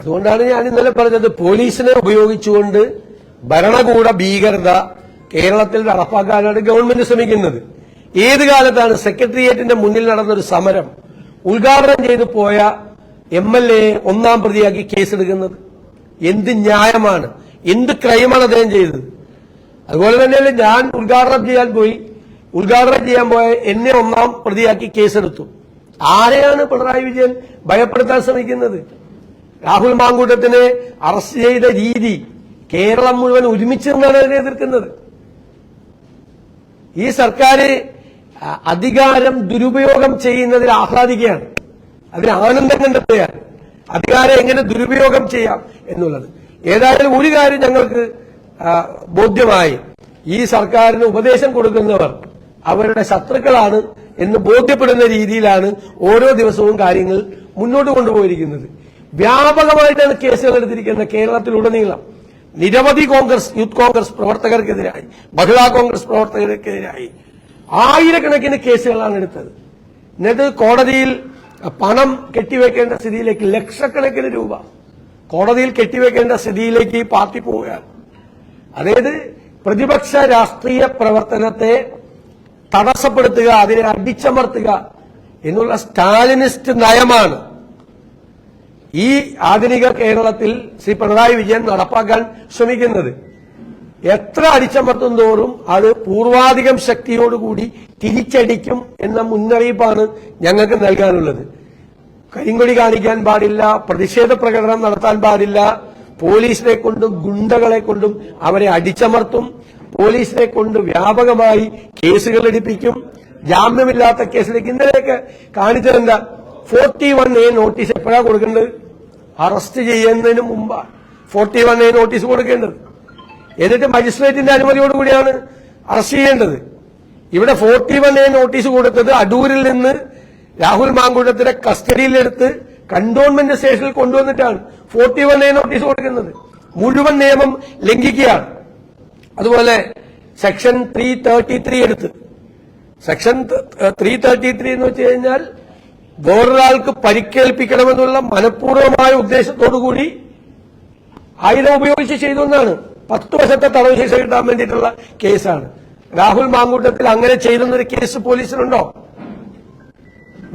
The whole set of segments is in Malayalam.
അതുകൊണ്ടാണ് ഞാൻ ഇന്നലെ പറഞ്ഞത് പോലീസിനെ ഉപയോഗിച്ചുകൊണ്ട് ഭരണകൂട ഭീകരത കേരളത്തിൽ നടപ്പാക്കാനാണ് ഗവൺമെന്റ് ശ്രമിക്കുന്നത്. ഏത് കാലത്താണ് സെക്രട്ടേറിയറ്റിന്റെ മുന്നിൽ നടന്നൊരു സമരം ഉദ്ഘാടനം ചെയ്തു പോയ എം എൽ എ ഒന്നാം പ്രതിയാക്കി കേസെടുക്കുന്നത്? എന്ത് ന്യായമാണ്? എന്ത് ക്രൈമാണ് അദ്ദേഹം ചെയ്തത്? അതുപോലെ തന്നെയല്ലേ ഞാൻ ഉദ്ഘാടനം ചെയ്യാൻ പോയി. ഉദ്ഘാടനം ചെയ്യാൻ പോയ എന്നെ ഒന്നാം പ്രതിയാക്കി കേസെടുത്തു. ആരെയാണ് പിണറായി വിജയൻ ഭയപ്പെടുത്താൻ ശ്രമിക്കുന്നത്? രാഹുൽ മാങ്കൂട്ടത്തിനെ അറസ്റ്റ് ചെയ്ത രീതി കേരളം മുഴുവൻ ഒരുമിച്ച് നിന്നാണ് അതിനെ എതിർക്കുന്നത്. ഈ സർക്കാർ അധികാരം ദുരുപയോഗം ചെയ്യുന്നതിൽ ആഹ്ലാദിക്കുകയാണ്. അതിന് ആനന്ദം കണ്ടെത്തുകയാണ്. അധികാരം എങ്ങനെ ദുരുപയോഗം ചെയ്യാം എന്നുള്ളത്. ഏതായാലും ഒരു കാര്യം ഞങ്ങൾക്ക് ബോധ്യമായി. ഈ സർക്കാരിന് ഉപദേശം കൊടുക്കുന്നവർ അവരുടെ ശത്രുക്കളാണ് എന്ന് ബോധ്യപ്പെടുന്ന രീതിയിലാണ് ഓരോ ദിവസവും കാര്യങ്ങൾ മുന്നോട്ട് കൊണ്ടുപോയിരിക്കുന്നത്. വ്യാപകമായിട്ടാണ് കേസുകൾ എടുത്തിരിക്കുന്നത് കേരളത്തിലുടനീളം. നിരവധി കോൺഗ്രസ് യൂത്ത് കോൺഗ്രസ് പ്രവർത്തകർക്കെതിരായി മഹിളാ കോൺഗ്രസ് പ്രവർത്തകർക്കെതിരായി ആയിരക്കണക്കിന് കേസുകളാണ് എടുത്തത്. എന്നിട്ട് കോടതിയിൽ പണം കെട്ടിവെക്കേണ്ട സ്ഥിതിയിലേക്ക് ലക്ഷക്കണക്കിന് രൂപ കോടതിയിൽ കെട്ടിവെക്കേണ്ട സ്ഥിതിയിലേക്ക് ഈ പാർട്ടി പോവുകയാണ്. അതായത് പ്രതിപക്ഷ രാഷ്ട്രീയ പ്രവർത്തനത്തെ തടസ്സപ്പെടുത്തുക അതിനെ അടിച്ചമർത്തുക എന്നുള്ള സ്റ്റാലിനിസ്റ്റ് നയമാണ് ഈ ആധുനിക കേരളത്തിൽ ശ്രീ പിണറായി വിജയൻ നടപ്പാക്കാൻ ശ്രമിക്കുന്നത്. എത്ര അടിച്ചമർത്തും തോറും അത് പൂർവാധികം ശക്തിയോടുകൂടി തിരിച്ചടിക്കും എന്ന മുന്നറിയിപ്പാണ് ഞങ്ങൾക്ക് നൽകാനുള്ളത്. കരിങ്കൊടി കാണിക്കാൻ പാടില്ല പ്രതിഷേധ പ്രകടനം നടത്താൻ പാടില്ല പോലീസിനെ കൊണ്ടും ഗുണ്ടകളെ കൊണ്ടും അവരെ അടിച്ചമർത്തും പോലീസിനെ കൊണ്ട് വ്യാപകമായി കേസുകൾ എടുപ്പിക്കും ജാമ്യമില്ലാത്ത കേസിലേക്ക് ഇന്നലെയൊക്കെ കാണിച്ചതെന്താ? ഫോർട്ടി വൺ എ നോട്ടീസ് എപ്പോഴാണ് കൊടുക്കേണ്ടത്? അറസ്റ്റ് ചെയ്യുന്നതിന് മുമ്പാണ് ഫോർട്ടി വൺ എ നോട്ടീസ് കൊടുക്കേണ്ടത്. എന്നിട്ട് മജിസ്ട്രേറ്റിന്റെ അനുമതിയോടുകൂടിയാണ് അറസ്റ്റ് ചെയ്യേണ്ടത്. ഇവിടെ ഫോർട്ടി വൺ എ നോട്ടീസ് കൊടുത്തത് അടൂരിൽ നിന്ന് രാഹുൽ മാങ്കുഴത്തിന്റെ കസ്റ്റഡിയിലെടുത്ത് കണ്ടോൺമെന്റ് സ്റ്റേഷനിൽ കൊണ്ടുവന്നിട്ടാണ് ഫോർട്ടി വൺ എ നോട്ടീസ് കൊടുക്കുന്നത്. മുഴുവൻ നിയമം ലംഘിക്കുകയാണ്. അതുപോലെ സെക്ഷൻ ത്രീ തേർട്ടി ത്രീ എടുത്ത്. സെക്ഷൻ ത്രീ തേർട്ടി ത്രീ എന്ന് വെച്ച് കഴിഞ്ഞാൽ വേറൊരാൾക്ക് പരിക്കേൽപ്പിക്കണമെന്നുള്ള മനഃപൂർവമായ ഉദ്ദേശത്തോടുകൂടി ആയുധം ഉപയോഗിച്ച് ചെയ്തു എന്നാണ്. പത്ത് വർഷത്തെ തടവ് ശിക്ഷ കിട്ടാൻ വേണ്ടിയിട്ടുള്ള കേസാണ്. രാഹുൽ മാങ്കൂട്ടത്തിൽ അങ്ങനെ ചെയ്തെന്നൊരു കേസ് പോലീസിനുണ്ടോ?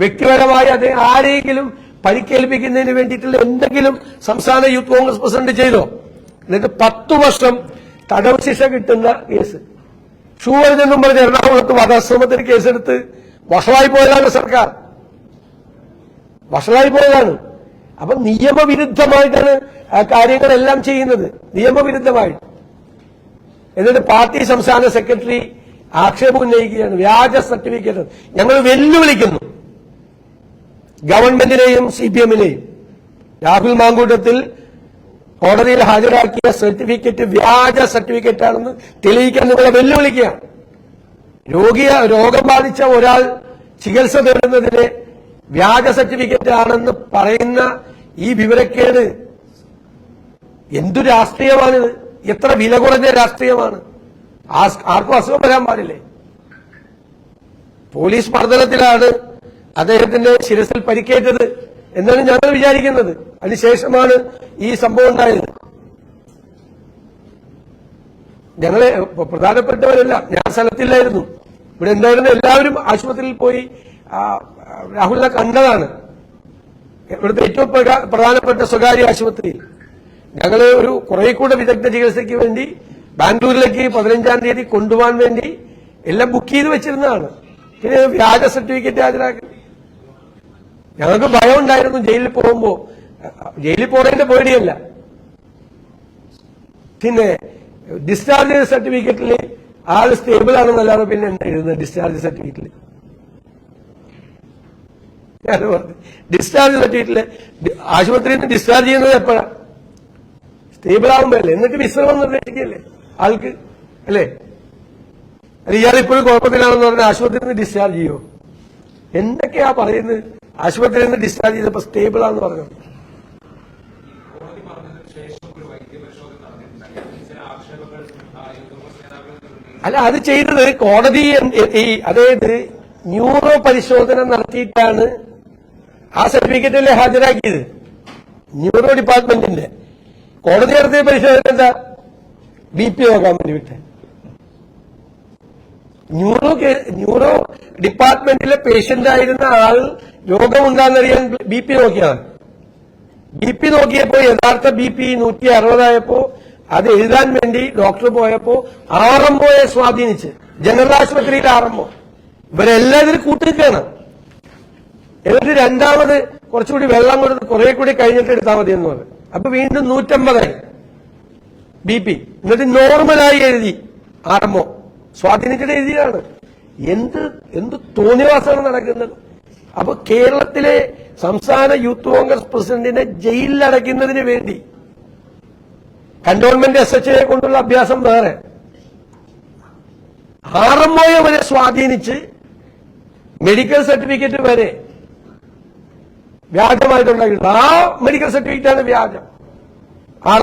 വ്യക്തിപരമായി അത് ആരെങ്കിലും പരിക്കേൽപ്പിക്കുന്നതിന് വേണ്ടിയിട്ടുള്ള എന്തെങ്കിലും സംസ്ഥാന യൂത്ത് കോൺഗ്രസ് പ്രസിഡന്റ് ചെയ്തോ? എന്നിട്ട് പത്തു വർഷം തടവ് ശിക്ഷ കിട്ടുന്ന കേസ്. ഷൂവറിനെന്നും പറഞ്ഞ് എറണാകുളത്ത് വധശ്രമത്തിന് കേസെടുത്ത് വഷളായി പോയതാണ് സർക്കാർ. വഷളായി പോയതാണ് അപ്പൊ നിയമവിരുദ്ധമായിട്ടാണ് ആ കാര്യങ്ങളെല്ലാം ചെയ്യുന്നത്. നിയമവിരുദ്ധമായിട്ട്. എന്നിട്ട് പാർട്ടി സംസ്ഥാന സെക്രട്ടറി ആക്ഷേപം ഉന്നയിക്കുകയാണ്. വ്യാജ സർട്ടിഫിക്കറ്റ്. ഞങ്ങൾ വെല്ലുവിളിക്കുന്നു. ഗവൺമെന്റിനെയും സി പി എമ്മിനെയും. രാഹുൽ മാങ്കൂട്ടത്തിൽ കോടതിയിൽ ഹാജരാക്കിയ സർട്ടിഫിക്കറ്റ് വ്യാജ സർട്ടിഫിക്കറ്റ് ആണെന്ന് തെളിയിക്കാൻ നിങ്ങളെ വെല്ലുവിളിക്കുകയാണ്. രോഗിയ രോഗം ബാധിച്ച ഒരാൾ ചികിത്സ തേടുന്നതിന് വ്യാജ സർട്ടിഫിക്കറ്റ് ആണെന്ന് പറയുന്ന ഈ വിവരക്കേട് എന്തു രാഷ്ട്രീയമാണിത് എത്ര വില കുറഞ്ഞ രാഷ്ട്രീയമാണ്? ആർക്കും അസുഖം വരാൻ പാടില്ലേ? പോലീസ് മർദ്ദനത്തിലാണ് അദ്ദേഹത്തിന്റെ ശിരസിൽ പരിക്കേറ്റത് എന്നാണ് ഞങ്ങൾ വിചാരിക്കുന്നത്. അതിനുശേഷമാണ് ഈ സംഭവം ഉണ്ടായത്. ഞങ്ങളെ പ്രധാനപ്പെട്ടവരല്ല ഞാൻ സ്ഥലത്തില്ലായിരുന്നു. ഇവിടെ എന്തായിരുന്നു? എല്ലാവരും ആശുപത്രിയിൽ പോയി രാഹുലിനെ കണ്ടതാണ്. ഇവിടുത്തെ ഏറ്റവും പ്രധാനപ്പെട്ട സ്വകാര്യ ആശുപത്രിയിൽ ഞങ്ങൾ ഒരു കുറെ കൂടെ വിദഗ്ധ ചികിത്സയ്ക്ക് വേണ്ടി ബാംഗ്ലൂരിലേക്ക് പതിനഞ്ചാം തീയതി കൊണ്ടുപോകാൻ വേണ്ടി എല്ലാം ബുക്ക് ചെയ്ത് വെച്ചിരുന്നതാണ്. പിന്നെ വ്യാജ സർട്ടിഫിക്കറ്റ് ഹാജരാക്കി ഞങ്ങൾക്ക് ഭയം ഉണ്ടായിരുന്നു ജയിലിൽ പോകുമ്പോ. ജയിലിൽ പോകേണ്ട പേടിയല്ല. പിന്നെ ഡിസ്ചാർജ് സർട്ടിഫിക്കറ്റിൽ ആൾ സ്റ്റേബിൾ ആണെന്നല്ലാതെ പിന്നെ എന്താ ഡിസ്ചാർജ് സർട്ടിഫിക്കറ്റിൽ ഡിസ്ചാർജ് പറ്റിയിട്ടില്ല. ആശുപത്രിയിൽ നിന്ന് ഡിസ്ചാർജ് ചെയ്യുന്നത് എപ്പോഴാണ് സ്റ്റേബിൾ ആകുമ്പോഴല്ലേ എന്നിട്ട് വിശ്രമം നിർദ്ദേശിക്കല്ലേ ആൾക്ക് അല്ലേ? അല്ല ഇയാൾ ഇപ്പോഴും കുഴപ്പത്തിലാണെന്ന് പറഞ്ഞാൽ ആശുപത്രിയിൽ നിന്ന് ഡിസ്ചാർജ് ചെയ്യോ എന്തൊക്കെയാ പറയുന്നത്? ആശുപത്രിയിൽ നിന്ന് ഡിസ്ചാർജ് ചെയ്തപ്പോ സ്റ്റേബിൾ ആണെന്ന് പറഞ്ഞു? കോടതി പറഞ്ഞതിന് ശേഷം ഒരു വൈദ്യപരിശോധന നടന്നിട്ടുണ്ടായി ചില ആ, യൂത്ത് കോൺഗ്രസ് നേതാക്കളിൽ നിന്ന് അല്ല അത് ചെയ്തത് കോടതി ഈ അതായത് ന്യൂറോ പരിശോധന നടത്തിയിട്ടാണ് ആ സർട്ടിഫിക്കറ്റല്ലേ ഹാജരാക്കിയത് ന്യൂറോ ഡിപ്പാർട്ട്മെന്റിന്റെ. കോടതി നടത്തിയ പരിശോധന എന്താ? ബി പി നോക്കാൻ വേണ്ടി വിട്ടെ. ന്യൂറോ ന്യൂറോ ഡിപ്പാർട്ട്മെന്റിലെ പേഷ്യന്റ് ആയിരുന്ന ആൾ രോഗമുണ്ടാന്നറിയാൻ ബി പി നോക്കിയാണ് ബി പി നോക്കിയപ്പോ യഥാർത്ഥ ബി പി നൂറ്റി അറുപതായപ്പോ അത് എഴുതാൻ വേണ്ടി ഡോക്ടർ പോയപ്പോ എം സ്വാധീനിച്ച് ജനറൽ ആശുപത്രിയിൽ ഒ ഇവരെല്ലാം ഇതിൽ കൂട്ടിരിക്കുകയാണ് എന്നിട്ട് രണ്ടാമത് കുറച്ചുകൂടി വെള്ളം കൊടുത്ത് കുറെ കൂടി കഴിഞ്ഞിട്ട് എടുത്താൽ മതി എന്ന് പറഞ്ഞു. അപ്പൊ വീണ്ടും നൂറ്റമ്പതായി. B P. എന്നിട്ട് നോർമലായി എഴുതി. ആരംഭം സ്വാധീനിച്ചിട്ട് എഴുതിയതാണ്. എന്ത് എന്ത് തോന്നിവാസമാണ് നടക്കുന്നത്. അപ്പൊ കേരളത്തിലെ സംസ്ഥാന യൂത്ത് കോൺഗ്രസ് പ്രസിഡന്റിനെ ജയിലിൽ ജയിലിലടയ്ക്കുന്നതിന് വേണ്ടി കന്റോൺമെന്റ് എസ് എച്ച് കൊണ്ടുള്ള അഭ്യാസം വേറെ. ആർ വരെ സ്വാധീനിച്ച് മെഡിക്കൽ സർട്ടിഫിക്കറ്റ് വരെ വ്യാജമായിട്ടുണ്ടാക്കിയിട്ടുണ്ട് ആ മെഡിക്കൽ സർട്ടിഫിക്കറ്റ് ആണ് വ്യാജം. ആർ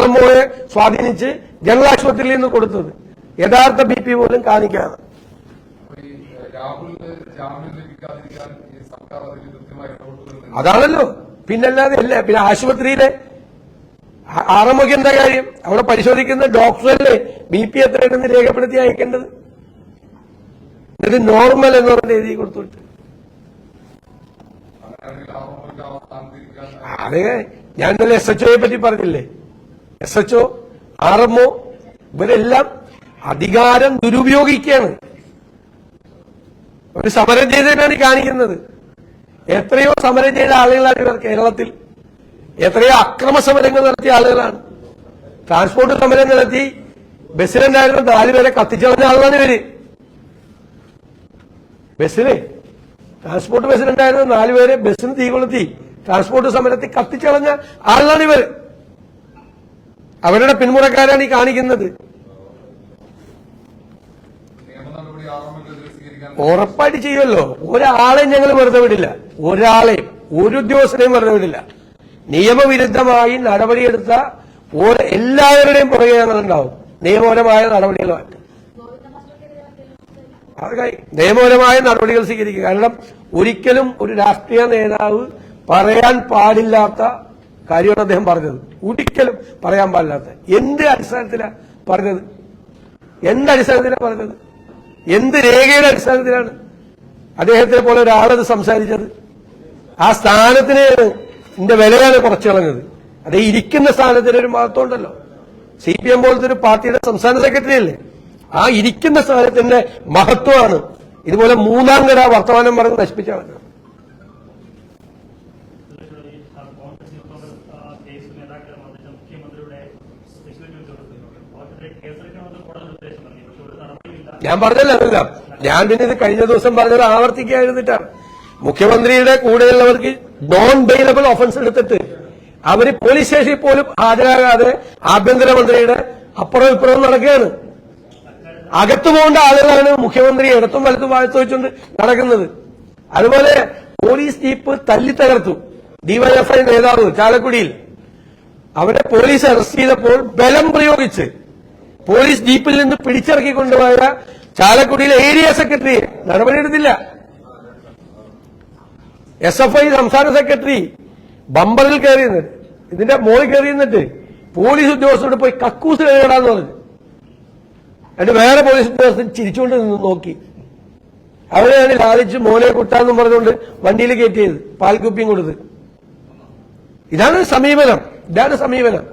സ്വാധീനിച്ച് ജനറൽ ആശുപത്രിയിൽ നിന്ന് കൊടുത്തത്. യഥാർത്ഥ ബി പി പോലും കാണിക്കാതെ. അതാണല്ലോ. പിന്നല്ലാതെ അല്ലേ പിന്നെ ആശുപത്രിയിലെ ആർ എന്താ കാര്യം? അവിടെ പരിശോധിക്കുന്ന ഡോക്ടറല്ലേ ബി പി എത്രയുണ്ടെന്ന് രേഖപ്പെടുത്തി അയക്കേണ്ടത്? ഇത് നോർമൽ എന്ന് പറഞ്ഞ് എഴുതി കൊടുത്തിട്ട് അങ്ങനെയാണെങ്കിൽ ആ റൂമിന്റെ ആ സ്ഥാനത്തിരിക്കാൻ അത് ഞാൻ ഇന്നലെ എസ് എച്ച് ഒയെ പറ്റി പറഞ്ഞില്ലേ? S H O R M O ഇവരെല്ലാം അധികാരം ദുരുപയോഗിക്കുകയാണ്. ഒരു സമരം ചെയ്തതിനാണ് കാണിക്കുന്നത്. എത്രയോ സമരം ചെയ്ത ആളുകളാണ് ഇവർ കേരളത്തിൽ. എത്രയോ അക്രമ സമരങ്ങൾ നടത്തിയ ആളുകളാണ്. ട്രാൻസ്പോർട്ട് സമരം നടത്തി ബസ്സിലുണ്ടായിരുന്ന നാലുപേരെ കത്തിച്ചളഞ്ഞ ആളുകളാണ് ഇവർ. ബസ്സിൽ ട്രാൻസ്പോർട്ട് ബസ്സിലുണ്ടായിരുന്ന നാലുപേരെ ബസ്സിന് തീ കൊളുത്തി ട്രാൻസ്പോർട്ട് സമരത്തിൽ കത്തിച്ചളഞ്ഞ ആളാണ് ഇവർ അവരുടെ പിന്മുറക്കാരാണ് ഈ കാണിക്കുന്നത്. ഉറപ്പായിട്ട് ചെയ്യുമല്ലോ. ഒരാളെയും ഞങ്ങൾ വെറുതെ വിടില്ല. ഒരാളെയും ഒരു ഉദ്യോഗസ്ഥനെയും വെറുതെ വിടില്ല. നിയമവിരുദ്ധമായി നടപടിയെടുത്ത എല്ലാവരുടെയും പുറകെ ഞങ്ങളുണ്ടാവും. നിയമപരമായ നടപടികളുമായിട്ട് അതൊക്കെ നിയമപരമായ നടപടികൾ സ്വീകരിക്കുക. കാരണം ഒരിക്കലും ഒരു രാഷ്ട്രീയ നേതാവ് പറയാൻ പാടില്ലാത്ത കാര്യമാണ് അദ്ദേഹം പറഞ്ഞത്. ഒരിക്കലും പറയാൻ പാടില്ലാത്ത. എന്ത് അടിസ്ഥാനത്തിലാണ് പറഞ്ഞത്? എന്ത് അടിസ്ഥാനത്തിലാണ് പറഞ്ഞത്? എന്ത് രേഖയുടെ അടിസ്ഥാനത്തിലാണ് അദ്ദേഹത്തെ പോലെ ഒരാളത് സംസാരിച്ചത്? ആ സ്ഥാനത്തിന് എന്റെ വിലയാണ് കുറച്ചു അതേ അത് ഇരിക്കുന്ന സ്ഥാനത്തിന് ഒരു മഹത്വം ഉണ്ടല്ലോ. സി പി എം പോലത്തെ ഒരു പാർട്ടിയുടെ സംസ്ഥാന സെക്രട്ടറി അല്ലേ? ആ ഇരിക്കുന്ന സ്ഥാനത്തിന്റെ മഹത്വമാണ്. ഇതുപോലെ മൂന്നാം കട വർത്തമാനം പറഞ്ഞ് നശിപ്പിച്ച കളഞ്ഞത് ഈ കോൺഗ്രസ് യൂത്ത് കോൺഗ്രസ് കേസ് നേതാക്കളെ വന്നിട്ട് മുഖ്യമന്ത്രിയുടെ സ്പെഷ്യൽ അവർക്കെതിരെ കേസെടുക്കണമെന്ന് കോടതി നിർദ്ദേശം നൽകി പക്ഷെ ഒരു നടപടിയില്ല ഞാൻ പറഞ്ഞല്ലോ ഞാൻ പിന്നെ ഇത് കഴിഞ്ഞ ദിവസം പറഞ്ഞത് ആവർത്തിക്കാതിരുന്നിട്ടാണ്. മുഖ്യമന്ത്രിയുടെ കൂടെയുള്ളവർക്ക് നോൺ ബെയിലബിൾ ഒഫൻസ് എടുത്തിട്ട് അവർ പോലീസ് സ്റ്റേഷനിൽ പോലും ഹാജരാകാതെ ആഭ്യന്തരമന്ത്രിയുടെ അപ്പുറം ഇപ്പുറം നടക്കുകയാണ്. അകത്തു പോകേണ്ട ആളുകളാണ് മുഖ്യമന്ത്രി ഇടത്തും വലത്തും വാഴ്ത്തു വെച്ചുകൊണ്ട് നടക്കുന്നത്. അതുപോലെ പോലീസ് ജീപ്പ് തല്ലി തകർത്തു. ഡിവൈഎഫ്ഐ നേതാവ് ചാലക്കുടിയിൽ. അവരെ പോലീസ് അറസ്റ്റ് ചെയ്തപ്പോൾ ബലം പ്രയോഗിച്ച് പോലീസ് ജീപ്പിൽ നിന്ന് പിടിച്ചിറക്കി കൊണ്ടുപോയ ചാലക്കുടിയിലെ ഏരിയ സെക്രട്ടറി നടപടിയെടുത്തില്ല. എസ് എഫ് ഐ സംസ്ഥാന സെക്രട്ടറി ബമ്പറിൽ കയറി ഇതിന്റെ മോളിൽ കയറി പോലീസ് ഉദ്യോഗസ്ഥരോട് പോയി കക്കൂസ് കഴുകടാന്ന് പറഞ്ഞു. എന്നിട്ട് വേറെ പോലീസ് ഉദ്യോഗസ്ഥൻ ചിരിച്ചുകൊണ്ട് നിന്ന് നോക്കി. അവരെയാണ് സാധിച്ച് മോനെ കുട്ടാന്നും പറഞ്ഞുകൊണ്ട് വണ്ടിയിൽ കയറ്റിയത് പാൽക്കുപ്പിയും കൊടുത്ത്. ഇതാണ് സമീപനം. ഇതാണ് സമീപനം.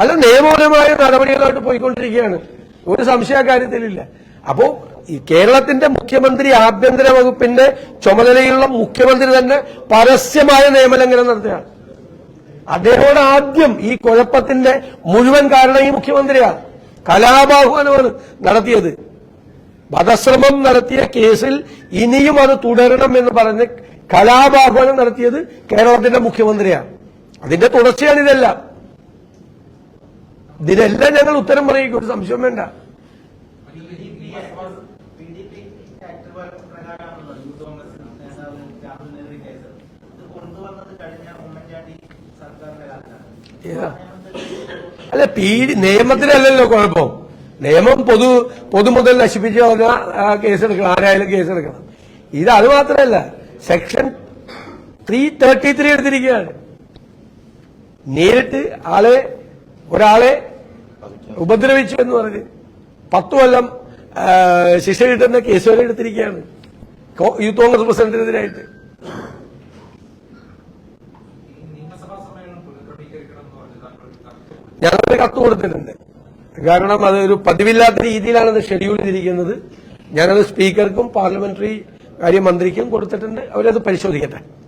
അല്ല നിയമപരമായ നടപടികളായിട്ട് പോയിക്കൊണ്ടിരിക്കുകയാണ്. ഒരു സംശയ കാര്യത്തിലില്ല. അപ്പോ കേരളത്തിന്റെ മുഖ്യമന്ത്രി ആഭ്യന്തര വകുപ്പിന്റെ ചുമതലയുള്ള മുഖ്യമന്ത്രി തന്നെ പരസ്യമായ നിയമലംഘനം നടത്തുകയാണ്. അദ്ദേഹത്തോട് ആദ്യം ഈ കുഴപ്പത്തിന്റെ മുഴുവൻ കാരണം ഈ മുഖ്യമന്ത്രിയാണ്. കലാപാഹ്വാനമാണ് നടത്തിയത്. വധശ്രമം നടത്തിയ കേസിൽ ഇനിയും അത് തുടരണം എന്ന് പറഞ്ഞ് കലാപാഹ്വാനം നടത്തിയത് കേരളത്തിന്റെ മുഖ്യമന്ത്രിയാണ്. അതിന്റെ തുടർച്ചയാണ് ഇതെല്ലാം. ഇതിനെല്ലാം ഞങ്ങൾ ഉത്തരം പറയുക ഒരു സംശയം വേണ്ട PDP ആക്ട് പ്രകാരമാണല്ലോ യൂത്ത് കോൺഗ്രസ് നേതാവ് രാഹുലിനെതിരെ കേസ് ഇത് കൊണ്ടുവന്നത് കഴിഞ്ഞ ഉമ്മൻചാണ്ടി സർക്കാരിന്റെ കാലത്താണ് ഏതാ? അല്ല പീഡി നിയമത്തിലല്ലല്ലോ കുഴപ്പം. നിയമം പൊതു പൊതുമുതൽ നശിപ്പിച്ച് പറഞ്ഞാൽ കേസെടുക്കണം. ആരായാലും കേസെടുക്കണം. ഇത് അത് മാത്രമല്ല. സെക്ഷൻ ത്രീ തേർട്ടി ത്രീ എടുത്തിരിക്കുകയാണ്. നേരിട്ട് ആളെ ഒരാളെ ഉപദ്രവിച്ചു എന്ന് പറഞ്ഞ് പത്തു കൊല്ലം ശിക്ഷ കിട്ടുന്ന കേസ് വരെ എടുത്തിരിക്കുകയാണ്. യൂത്ത് കോൺഗ്രസ് പ്രസിഡന്റിനെതിരായിട്ട് ഈ നിയമസഭാ സമ്മേളനം പുനഃക്രമീകരിക്കണം എന്ന് പറഞ്ഞ് താങ്കൾ ഞങ്ങൾ കത്ത് കൊടുത്തിട്ടുണ്ട്. കാരണം അതൊരു പതിവില്ലാത്ത രീതിയിലാണ് അത് ഷെഡ്യൂൾ ചെയ്തിരിക്കുന്നത്. ഞാനത് സ്പീക്കർക്കും പാർലമെന്ററി കാര്യമന്ത്രിക്കും കൊടുത്തിട്ടുണ്ട്. അവരത് പരിശോധിക്കട്ടെ.